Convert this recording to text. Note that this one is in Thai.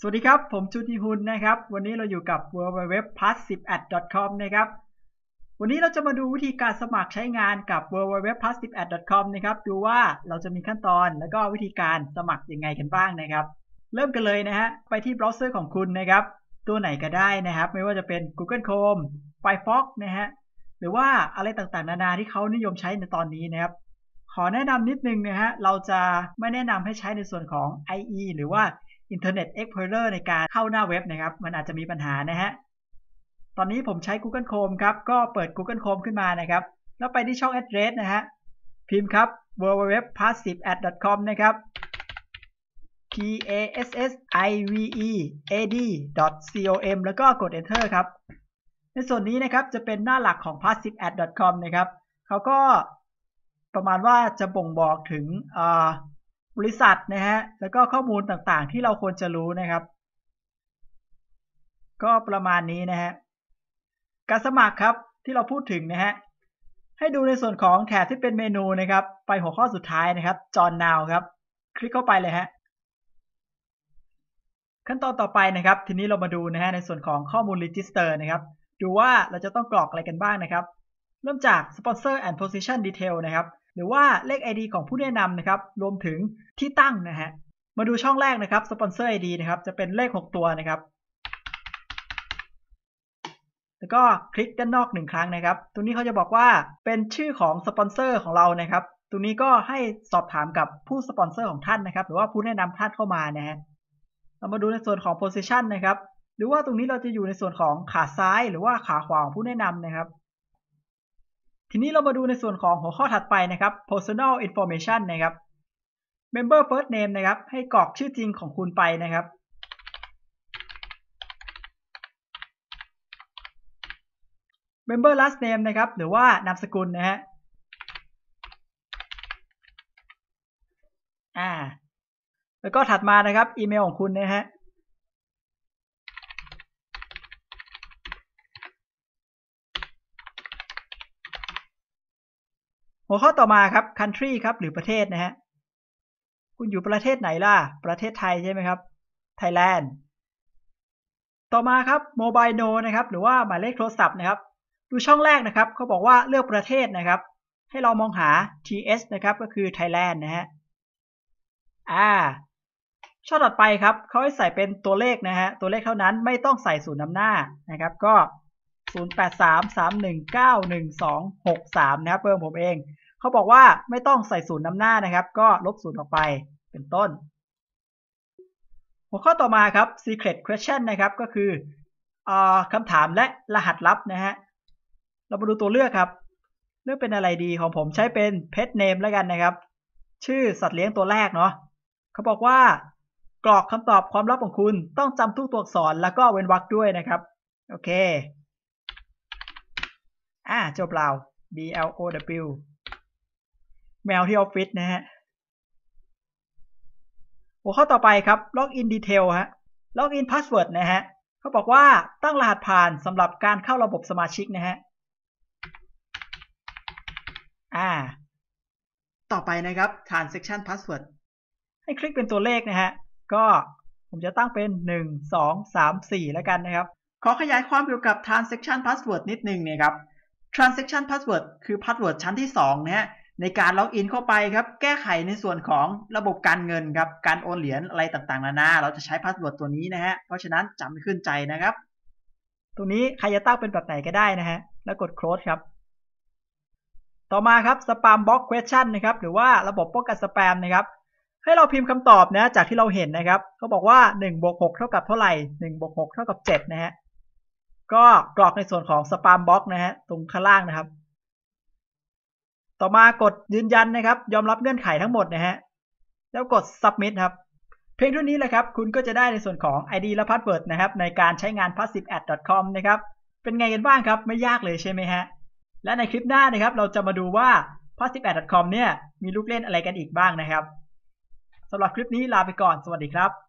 สวัสดีครับ ผมจูติฮุนนะครับ วันนี้เราอยู่กับ w w w p a s s i v e a d c o m นะครับ วันนี้เราจะมาดูวิธีการสมัครใช้งานกับ w w w p a s s i v e a d c o m นะครับ ดูว่าเราจะมีขั้นตอนแล้วก็วิธีการสมัครยังไงกันบ้างนะครับ เริ่มกันเลยนะฮะ ไปที่เบราว์เซอร์ของคุณนะครับ ตัวไหนก็ได้นะครับ ไม่ว่าจะเป็น Google Chrome Firefox นะฮะ หรือว่าอะไรต่างๆ นานาที่เขานิยมใช้ในตอนนี้นะครับขอแนะนำนิดนึงนะฮะ เราจะไม่แนะนำให้ใช้ในส่วนของ IE หรือว่า Internet Explorer ในการเข้าหน้าเว็บนะครับ มันอาจจะมีปัญหานะฮะ ตอนนี้ผมใช้ Google Chrome ครับ ก็เปิด Google Chrome ขึ้นมานะครับ แล้วไปที่ช่อง address นะฮะ พิมพ์ครับ www.passivead.com นะครับ p a s s i v e a d com แล้วก็กด enter ครับ ในส่วนนี้นะครับจะเป็นหน้าหลักของ passivead.com นะครับ เขาก็ประมาณว่าจะบ่งบอกถึง บริษัทนะฮะแล้วก็ข้อมูลต่างๆ ที่เราควรจะรู้นะครับ ก็ประมาณนี้นะฮะการสมัครครับที่เราพูดถึงนะฮะให้ดูในส่วนของแถบที่เป็นเมนูนะครับ ไปหัวข้อสุดท้ายนะครับจอน now ครับ คลิกเข้าไปเลยฮะขั้นตอนต่อไปนะครับ ทีนี้เรามาดูนะฮะในส่วนของข้อมูล register นะครับ ดูว่าเราจะต้องกรอกอะไรกันบ้างนะครับ เริ่มจาก sponsor and position detail นะครับ หรือว่าเลข ID ของผู้แนะนำนะครับ รวมถึงที่ตั้งนะฮะ มาดูช่องแรกนะครับ Sponsor ID นะครับ จะเป็นเลข 6 ตัวนะครับ แล้วก็คลิกด้านนอกหนึ่งครั้งนะครับ ตรงนี้เขาจะบอกว่าเป็นชื่อของสปอนเซอร์ของเรานะครับ ตรงนี้ก็ให้สอบถามกับผู้สปอนเซอร์ของท่านนะครับ หรือว่าผู้แนะนำท่านเข้ามานะฮะ เรามาดูในส่วนของ position นะครับ หรือว่าตรงนี้เราจะอยู่ในส่วนของขาซ้าย หรือว่าขาขวาของผู้แนะนำนะครับ ทีนี้เรามาดูในส่วนของหัวข้อถัดไปนะครับ personal information นะครับ member first name นะครับ ให้กรอกชื่อจริงของคุณไปนะครับ member last name นะครับ หรือว่านามสกุลนะฮะอ่า แล้วก็ถัดมานะครับ อีเมลของคุณนะฮะ หัวข้อต่อมาครับ country ครับ หรือประเทศนะฮะคุณอยู่ประเทศไหนล่ะ ประเทศไทยใช่ไหมครับ Thailand ต่อมาครับ mobile no นะครับ หรือว่าหมายเลขโทรศัพท์นะครับ ดูช่องแรกนะครับเขาบอกว่าเลือกประเทศนะครับ ให้เรามองหา TS นะครับ ก็คือ Thailand นะฮะอ่าช่องต่อไปครับเขาให้ใส่เป็นตัวเลขนะฮะตัวเลขเท่านั้นไม่ต้องใส่ศูนย์นำหน้านะครับ ก็ 0833191263 นะครับเพิ่มผมเอง เขาบอกว่าไม่ต้องใส่ศูนย์นำหน้านะครับ ก็ลบศูนย์ออกไปเป็นต้น หัวข้อต่อมาครับ secret question นะครับก็คืออคำถามและรหัสลับนะฮะเรามาดูตัวเลือกครับ เลือกเป็นอะไรดีของผมใช้เป็น pet name แล้วกันนะครับ ชื่อสัตว์เลี้ยงตัวแรกเนาะเขาบอกว่ากรอกคำตอบความลับของคุณต้องจำทุกตัวอักษรแล้วก็เว้นวรรคด้วยนะครับ โอเค อ่าจบเรา B L O W แมวที่ออฟฟิศนะฮะ หัวข้อต่อไปครับ Login Detail ฮะ Login Password นะฮะเขาบอกว่าตั้งรหัสผ่านสำหรับการเข้าระบบสมาชิกนะฮะ อ่า ต่อไปนะครับ Transaction Password ให้คลิกเป็นตัวเลขนะฮะ ก็ผมจะตั้งเป็น 1 2 3 4 แล้วกันนะครับ ขอขยายความเกี่ยวกับ Transaction Password นิดนึงเนี่ยครับ transaction password คือ password ชั้นที่2นะฮะในการล็อกอินเข้าไปครับแก้ไขในส่วนของระบบการเงินครับการโอนเหรียญอะไรต่างๆนานาเราจะใช้พาสเวิร์ดตัวนี้นะฮะเพราะฉะนั้นจำขึ้นใจนะครับ ตรงนี้ใครจะตั้งเป็นแบบไหนก็ได้นะฮะแล้วกด close ครับ ต่อมาครับ spam box question นะครับหรือว่าระบบป้องกันสแปมนะครับให้เราพิมพ์คำตอบนะจากที่เราเห็นนะครับเขาบอกว่า1บวก6เท่ากับเท่าไหร่1บวก6เท่ากับ7นะฮะ ก็กรอกในส่วนของสปามบ็อกนะฮะตรงข้างล่างนะครับ ต่อมากดยืนยันนะครับ ยอมรับเงื่อนไขทั้งหมดนะฮะแล้วกด submit ครับเพียงเท่านี้แหละครับ คุณก็จะได้ในส่วนของ ID และ Password นะครับ ในการใช้งาน passivead.com นะครับ เป็นไงกันบ้างครับ ไม่ยากเลยใช่ไหมฮะ และในคลิปหน้านะครับ เราจะมาดูว่า passivead.com เนี่ย มีลูกเล่นอะไรกันอีกบ้างนะครับสำหรับคลิปนี้ลาไปก่อน สวัสดีครับ